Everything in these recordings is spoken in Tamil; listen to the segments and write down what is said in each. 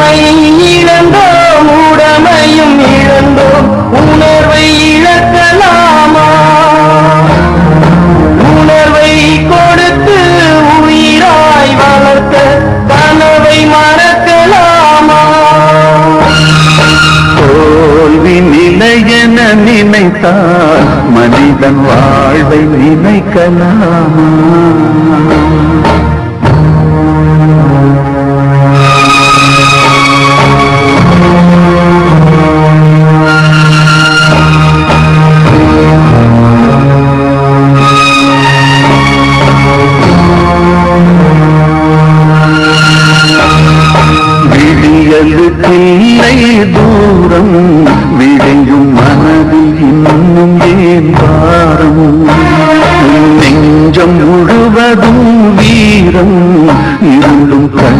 உண்மை இழந்தோம் உடமையும் இழந்தோம். உணர்வை இழக்கலாமா? உணர்வை கொடுத்து உயிராய் வளர்த்த கனவை மறக்கலாமா? தோல்வி நிலையென நினைத்தால் மனிதன் வாழ்வை நினைக்கலாமா? விடியலுக்கில்லை தூரம் விடையும் மனதில் இன்னும் ஏன் பாரம் நெஞ்சம் முழுவதும் வீரம் இருந்தும் கண்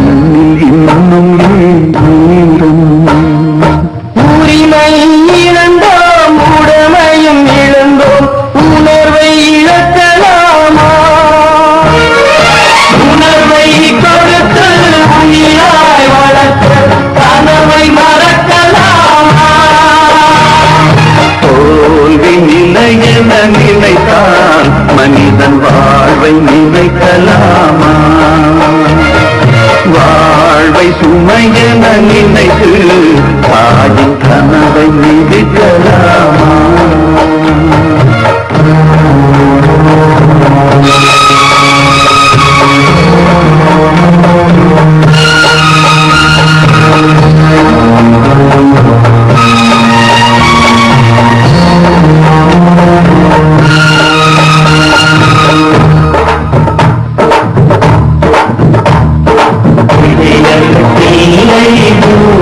நினைத்தான் மனிதன் வாழ்வை நினைக்கலாமா? வாழ்வை சுமையென நினைத்து தாயின் கனவை மிதிக்கலாமா இல்லை